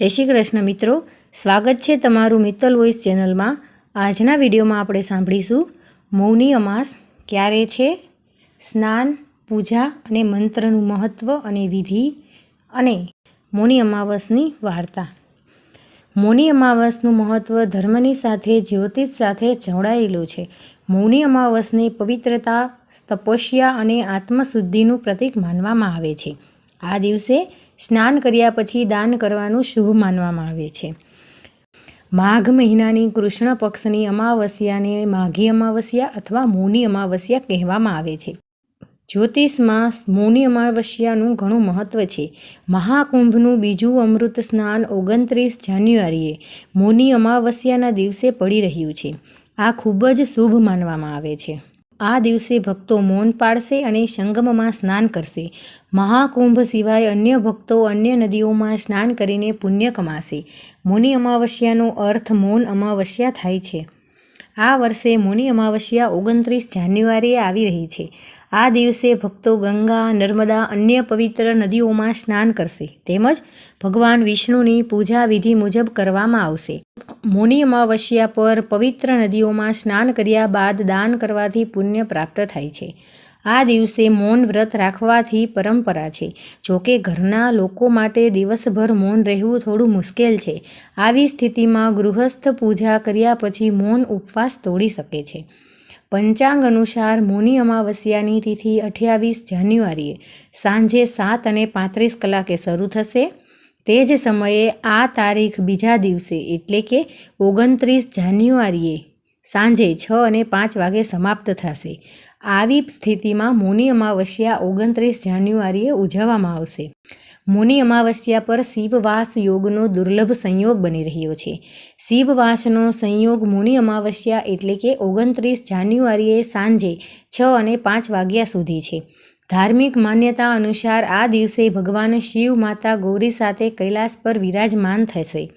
જય શ્રી કૃષ્ણ મિત્રો. સ્વાગત છે તમારું મિત્તલ વોઇસ ચેનલમાં. આજના વિડીયોમાં આપણે સાંભળીશું મૌની અમાસ ક્યારે છે? સ્નાન, પૂજા અને મંત્રનું મહત્ત્વ અને વિધિ અને મૌની અમાવસની વાર્તા. મૌની અમાવસનું મહત્ત્વ ધર્મની સાથે, જ્યોતિષ સાથે જોડાયેલું છે. મૌની અમાવસને પવિત્રતા, તપસ્યા અને આત્મશુદ્ધિનું પ્રતીક માનવામાં આવે છે. આ દિવસે સ્નાન કર્યા પછી દાન કરવાનું શુભ માનવામાં આવે છે. માઘ મહિનાની કૃષ્ણ પક્ષની અમાવસ્યાને માઘી અમાવસ્યા અથવા મૌની અમાવસ્યા કહેવામાં આવે છે. જ્યોતિષમાં મૌની અમાવસ્યાનું ઘણું મહત્ત્વ છે. મહાકુંભનું બીજું અમૃત સ્નાન ઓગણત્રીસ જાન્યુઆરીએ મૌની અમાવસ્યાના દિવસે પડી રહ્યું છે. આ ખૂબ જ શુભ માનવામાં આવે છે. આ દિવસે ભક્તો મૌન પાળશે અને સંગમમાં સ્નાન કરશે. મહાકુંભ સિવાય અન્ય ભક્તો અન્ય નદીઓમાં સ્નાન કરીને પુણ્ય કમાશે. મૌની અમાવસ્યાનો અર્થ મૌન અમાવસ્યા થાય છે. આ વર્ષે મૌની અમાવસ્યા ઓગણત્રીસ જાન્યુઆરીએ આવી રહી છે. આ દિવસે ભક્તો ગંગા, નર્મદા, અન્ય પવિત્ર નદીઓમાં સ્નાન કરશે. તેમજ ભગવાન વિષ્ણુની પૂજા વિધિ મુજબ કરવામાં આવશે. મૌની અમાવસ્યા પર પવિત્ર નદીઓમાં સ્નાન કર્યા બાદ દાન કરવાથી પુણ્ય પ્રાપ્ત થાય છે. આ દિવસે મૌન વ્રત રાખવાથી પરંપરા છે. જોકે ઘરના લોકો માટે દિવસભર મૌન રહેવું થોડું મુશ્કેલ છે. આવી સ્થિતિમાં ગૃહસ્થ પૂજા કર્યા પછી મૌન ઉપવાસ તોડી શકે છે. પંચાંગ અનુસાર મૌની અમાવસ્યાની તિથિ અઠ્યાવીસ જાન્યુઆરીએ સાંજે સાત અને પાંત્રીસ કલાકે શરૂ થશે. તે જ સમયે આ તારીખ બીજા દિવસે એટલે કે ઓગણત્રીસ જાન્યુઆરીએ સાંજે છ અને પાંચ વાગે સમાપ્ત થશે. આવી સ્થિતિમાં મૌની અમાવસ્યા ઓગણત્રીસ જાન્યુઆરીએ ઉજવવામાં આવશે. મૌની અમાવસ્યા પર શિવવાસ યોગનો દુર્લભ સંયોગ બની રહ્યો છે. શિવવાસનો સંયોગ મુનિ અમાવસ્યા એટલે કે ઓગણત્રીસ જાન્યુઆરીએ સાંજે છ અને પાંચ વાગ્યા સુધી છે. ધાર્મિક માન્યતા અનુસાર આ દિવસે ભગવાન શિવ માતા ગૌરી સાથે કૈલાસ પર વિરાજમાન થશે.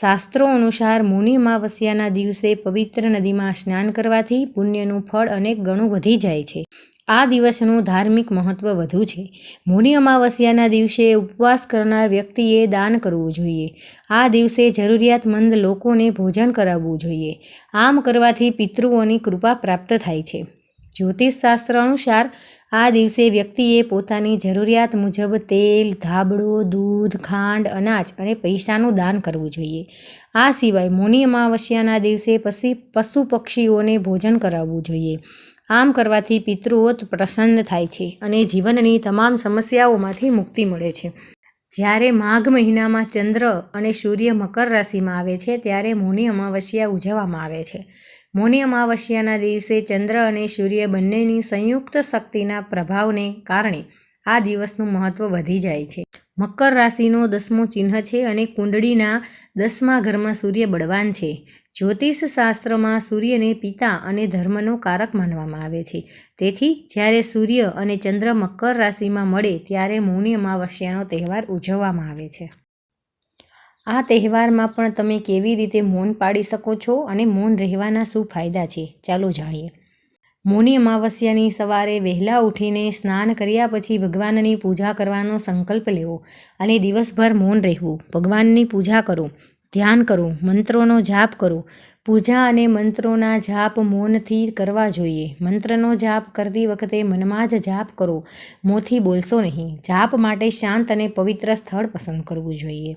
શાસ્ત્રો અનુસાર મુનિ અમાવસ્યાના દિવસે પવિત્ર નદીમાં સ્નાન કરવાથી પુણ્યનું ફળ અનેક ગણું વધી જાય છે. આ દિવસનું ધાર્મિક મહત્ત્વ વધુ છે. મૌની અમાવસ્યાના દિવસે ઉપવાસ કરનાર વ્યક્તિએ દાન કરવું જોઈએ. આ દિવસે જરૂરિયાતમંદ લોકોને ભોજન કરાવવું જોઈએ. આમ કરવાથી પિતૃઓની કૃપા પ્રાપ્ત થાય છે. જ્યોતિષશાસ્ત્ર અનુસાર આ દિવસે વ્યક્તિએ પોતાની જરૂરિયાત મુજબ તેલ, ધાબળો, દૂધ, ખાંડ, અનાજ અને પૈસાનું દાન કરવું જોઈએ. આ સિવાય મૌની અમાવસ્યાના દિવસે પછી પશુ પક્ષીઓને ભોજન કરાવવું જોઈએ. આમ કરવાથી પિતૃઓ પ્રસન્ન થાય છે અને જીવનની તમામ સમસ્યાઓમાંથી મુક્તિ મળે છે. જ્યારે માઘ મહિનામાં ચંદ્ર અને સૂર્ય મકર રાશિમાં આવે છે, ત્યારે મૌની અમાવસ્યા ઉજવવામાં આવે છે. મૌની અમાવસ્યાના દિવસે ચંદ્ર અને સૂર્ય બંનેની સંયુક્ત શક્તિના પ્રભાવને કારણે આ દિવસનું મહત્ત્વ વધી જાય છે. મકર રાશિનો દસમો ચિહ્ન છે અને કુંડળીના દસમા ઘરમાં સૂર્ય બળવાન છે. જ્યોતિષ શાસ્ત્રમાં સૂર્યને પિતા અને ધર્મનો કારક માનવામાં આવે છે. તેથી, જ્યારે સૂર્ય અને ચંદ્ર મકર રાશિમાં મળે, ત્યારે મૌની અમાવસ્યાનો તહેવાર ઉજવવામાં આવે છે. આ તહેવારમાં પણ તમે કેવી રીતે મૌન પાડી શકો છો અને મૌન રહેવાના શું ફાયદા છે? ચાલો જાણીએ. મૌની અમાવસ્યાની સવારે વહેલા ઉઠીને સ્નાન કર્યા પછી ભગવાનની પૂજા કરવાનો સંકલ્પ લેવો અને દિવસભર મૌન રહેવું. ભગવાનની પૂજા કરો, ધ્યાન કરો, મંત્રોનો જાપ કરો. પૂજા અને મંત્રોના જાપ મૌનથી કરવા જોઈએ. મંત્રનો જાપ કરતી વખતે મનમાં જ જાપ કરો, મોંથી બોલશો નહીં. જાપ માટે શાંત અને પવિત્ર સ્થળ પસંદ કરવું જોઈએ.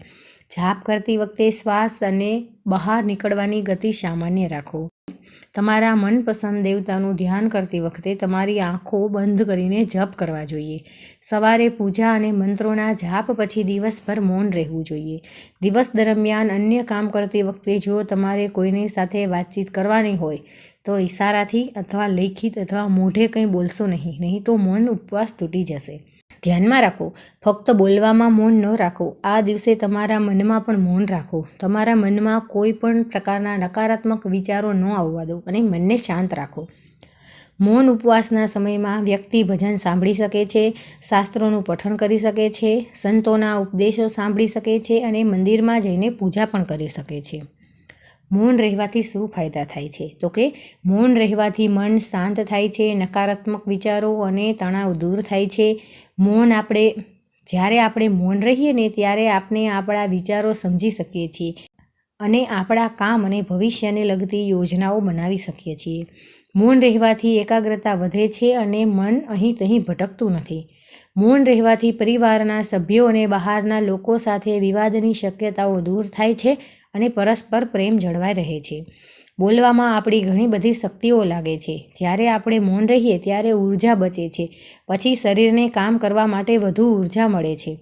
જાપ કરતી વખતે શ્વાસ અને બહાર નીકળવાની ગતિ સામાન્ય રાખો. તમારા મનપસંદ દેવતાનું ધ્યાન કરતી વખતે તમારી આંખો બંધ કરીને જપ કરવા જોઈએ. સવારે પૂજા અને મંત્રોના જાપ પછી દિવસભર મૌન રહેવું જોઈએ. દિવસ દરમિયાન અન્ય કામ કરતી વખતે જો તમારે કોઈની સાથે વાતચીત કરવાની હોય, તો ઇશારાથી અથવા લેખિત અથવા મોઢે કંઈ બોલશો નહીં નહીં તો મૌન ઉપવાસ તૂટી જશે. ધ્યાનમાં રાખો. ફક્ત બોલવામાં મૌન ન રાખો. આ દિવસે તમારા મનમાં પણ મૌન રાખો. તમારા મનમાં કોઈ પણ પ્રકારના નકારાત્મક વિચારો ન આવવા દો અને મનને શાંત રાખો. મૌન ઉપવાસના સમયમાં વ્યક્તિ ભજન સાંભળી શકે છે, શાસ્ત્રોનું પઠન કરી શકે છે, સંતોના ઉપદેશો સાંભળી શકે છે અને મંદિરમાં જઈને પૂજા પણ કરી શકે છે. મૌન રહેવાથી શું ફાયદા થાય છે? તો કે મૌન રહેવાથી મન શાંત થાય છે, નકારાત્મક વિચારો અને તણાવ દૂર થાય છે. મૌન આપણે, જ્યારે આપણે મૌન રહીએ ને ત્યારે આપણે આપણા વિચારો સમજી શકીએ છીએ અને આપણા કામ અને ભવિષ્યને લગતી યોજનાઓ બનાવી શકીએ છીએ. મૌન રહેવાથી એકાગ્રતા વધે છે અને મન અહીં તહીં ભટકતું નથી. મૌન રહેવાથી પરિવારના સભ્યો અને બહારના લોકો સાથે વિવાદની શક્યતાઓ દૂર થાય છે અને પરસ્પર પ્રેમ જળવાઈ રહે છે. બોલવામાં આપણી ઘણી બધી શક્તિઓ લાગે છે. જ્યારે આપણે મૌન રહીએ ત્યારે ઊર્જા બચે છે. પછી શરીરને કામ કરવા માટે વધુ ઊર્જા મળે છે.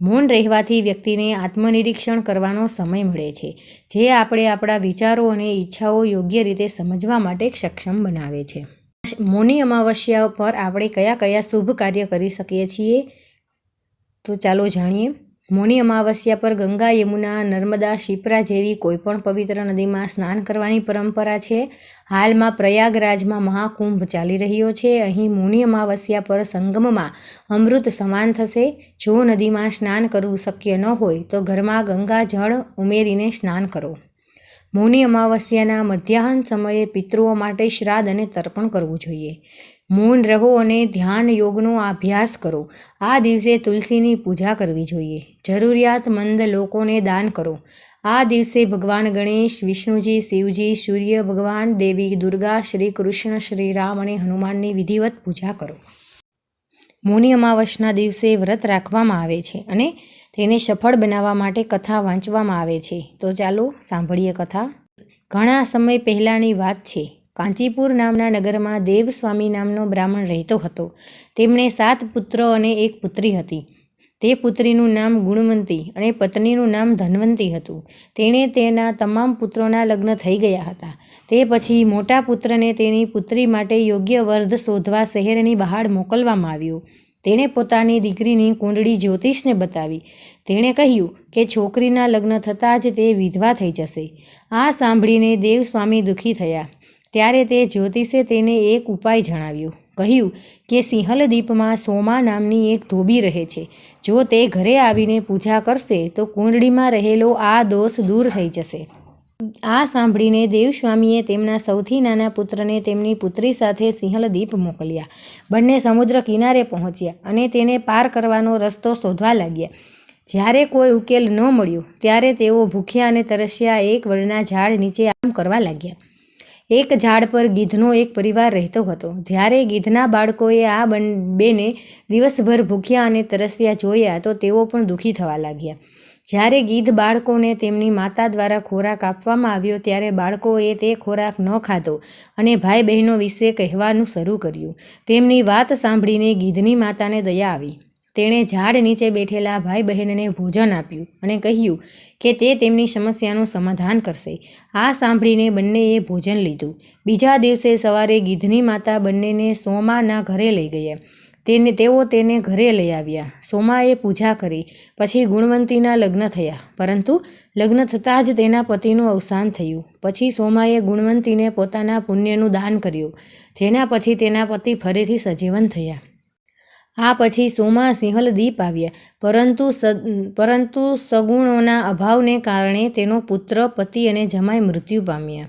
મૌન રહેવાથી વ્યક્તિને આત્મનિરીક્ષણ કરવાનો સમય મળે છે, જે આપણે આપણા વિચારો અને ઈચ્છાઓ યોગ્ય રીતે સમજવા માટે સક્ષમ બનાવે છે. મૌની અમાવસ્યા પર આપણે કયા કયા શુભ કાર્ય કરી શકીએ છીએ? તો ચાલો જાણીએ. મૌની અમાવસ્યા પર ગંગા, યમુના, નર્મદા, શિપ્રા જેવી કોઈપણ પવિત્ર નદીમાં સ્નાન કરવાની પરંપરા છે. હાલમાં પ્રયાગરાજમાં મહાકુંભ ચાલી રહ્યો છે. અહીં મૌની અમાવસ્યા પર સંગમમાં અમૃત સમાન થશે. જો નદીમાં સ્નાન કરવું શક્ય ન હોય, તો ઘરમાં ગંગા જળ ઉમેરીને સ્નાન કરો. મૌની અમાવસ્યાના મધ્યાહન સમયે પિતૃઓ માટે શ્રાદ્ધ અને તર્પણ કરવું જોઈએ. મૌન રહો અને ધ્યાન યોગનો અભ્યાસ કરો. આ દિવસે તુલસીની પૂજા કરવી જોઈએ. જરૂરિયાતમંદ લોકોને દાન કરો. આ દિવસે ભગવાન ગણેશ, વિષ્ણુજી, શિવજી, સૂર્ય ભગવાન, દેવી દુર્ગા, શ્રી કૃષ્ણ, શ્રી રામ અને હનુમાનની વિધિવત પૂજા કરો. મૌની અમાવસના દિવસે વ્રત રાખવામાં આવે છે અને તેને સફળ બનાવવા માટે કથા વાંચવામાં આવે છે. તો ચાલો સાંભળીએ કથા. ઘણા સમય પહેલાંની વાત છે. કાંચીપુર નામના નગરમાં દેવસ્વામી નામનો બ્રાહ્મણ રહેતો હતો. તેમણે સાત પુત્રો અને એક પુત્રી હતી. તે પુત્રીનું નામ ગુણવંતી અને પત્નીનું નામ ધનવંતી હતું. તેણે તેના તમામ પુત્રોના લગ્ન થઈ ગયા હતા. તે પછી મોટા પુત્રને તેની પુત્રી માટે યોગ્ય વર્ધ શોધવા શહેરની બહાર મોકલવામાં આવ્યો. તેણે પોતાની દીકરીની કુંડળી જ્યોતિષને બતાવી. તેણે કહ્યું કે છોકરીના લગ્ન થતાં જ તે વિધવા થઈ જશે. આ સાંભળીને દેવસ્વામી દુઃખી થયા. ત્યારે તે જ્યોતિષે તેને એક ઉપાય જણાવ્યો. કહ્યું કે સિંહલ દીપમાં સોમા નામની એક ધોબી રહે છે. જો તે ઘરે આવીને પૂજા કરશે, તો કુંડળીમાં રહેલો આ દોષ દૂર થઈ જશે. આ સાંભળીને દેવસ્વામીએ તેમના સૌથી નાના પુત્રને તેમની પુત્રી સાથે સિંહલ દીપ મોકલ્યા. બંને સમુદ્ર કિનારે પહોંચ્યા અને તેને પાર કરવાનો રસ્તો શોધવા લાગ્યા. જ્યારે કોઈ ઉકેલ ન મળ્યો, ત્યારે તેઓ ભૂખ્યા અને તરસ્યા એક વડના ઝાડ નીચે આમ કરવા લાગ્યા. એક ઝાડ પર ગીધનો એક પરિવાર રહેતો હતો. જ્યારે ગીધના બાળકોએ આ બન, બેને દિવસભર ભૂખ્યા અને તરસ્યા જોયા તો તેઓ પણ દુઃખી થવા લાગ્યા. જ્યારે ગીધ બાળકોને તેમની માતા દ્વારા ખોરાક આપવામાં આવ્યો ત્યારે બાળકોએ તે ખોરાક ન ખાધો અને ભાઈ બહેનો વિશે કહેવાનું શરૂ કર્યું. તેમની વાત સાંભળીને ગીધની માતાને દયા આવી. તેણે ઝાડ નીચે બેઠેલા ભાઈ બહેનને ભોજન આપ્યું અને કહ્યું કે તે તેમની સમસ્યાનું સમાધાન કરશે. આ સાંભળીને બંનેએ ભોજન લીધું. બીજા દિવસે સવારે ગીધની માતા બંનેને સોમાના ઘરે લઈ ગયા. તેને તેઓ તેને ઘરે લઈ આવ્યા. સોમાએ પૂજા કરી, પછી ગુણવંતીના લગ્ન થયા. પરંતુ લગ્ન થતાં જ તેના પતિનું અવસાન થયું. પછી સોમાએ ગુણવંતીને પોતાના પુણ્યનું દાન કર્યું, જેના પછી તેના પતિ ફરીથી સજીવન થયા. આ પછી સોમા, સિંહલ, દીપ આવ્યા. પરંતુ પરંતુ સગુણોના અભાવને કારણે તેનો પુત્ર, પતિ અને જમાઈ મૃત્યુ પામ્યા.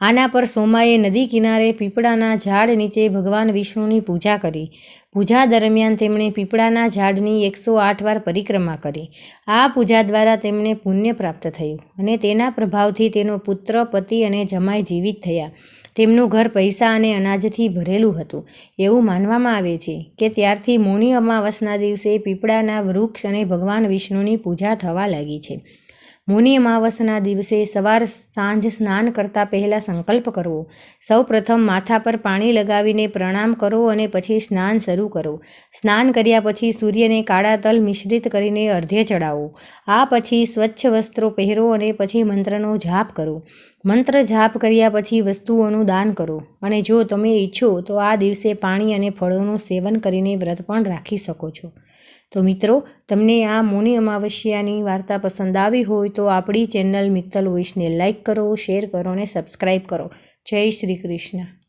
આના પર સોમાએ નદી કિનારે પીપળાના ઝાડ નીચે ભગવાન વિષ્ણુની પૂજા કરી. પૂજા દરમિયાન તેમણે પીપળાના ઝાડની એકસો આઠ વાર પરિક્રમા કરી. આ પૂજા દ્વારા તેમને પુણ્ય પ્રાપ્ત થયું અને તેના પ્રભાવથી તેનો પુત્ર, પતિ અને જમાઈ જીવિત થયા. તેમનું ઘર પૈસા અને અનાજથી ભરેલું હતું. એવું માનવામાં આવે છે કે ત્યારથી મૌની અમાવસના દિવસે પીપળાના વૃક્ષ અને ભગવાન વિષ્ણુની પૂજા થવા લાગી છે. મૌની અમાવસના દિવસે સવાર સાંજ સ્નાન કરતાં પહેલાં સંકલ્પ કરવો. સૌ પ્રથમ માથા પર પાણી લગાવીને પ્રણામ કરો અને પછી સ્નાન શરૂ કરો. સ્નાન કર્યા પછી સૂર્યને કાળા તલ મિશ્રિત કરીને અર્ધે ચડાવો આ પછી સ્વચ્છ વસ્ત્રો પહેરો અને પછી મંત્રનો જાપ કરો. મંત્ર જાપ કર્યા પછી વસ્તુઓનું દાન કરો. અને જો તમે ઈચ્છો તો આ દિવસે પાણી અને ફળોનું સેવન કરીને વ્રત પણ રાખી શકો છો. તો મિત્રો, તમને આ મૌની અમાવસ્યાની વાર્તા પસંદ આવી હોય તો આપણી ચેનલ મિત્તલ વોઇસને લાઇક કરો, શેર કરો અને સબસ્ક્રાઈબ કરો. જય શ્રી કૃષ્ણ.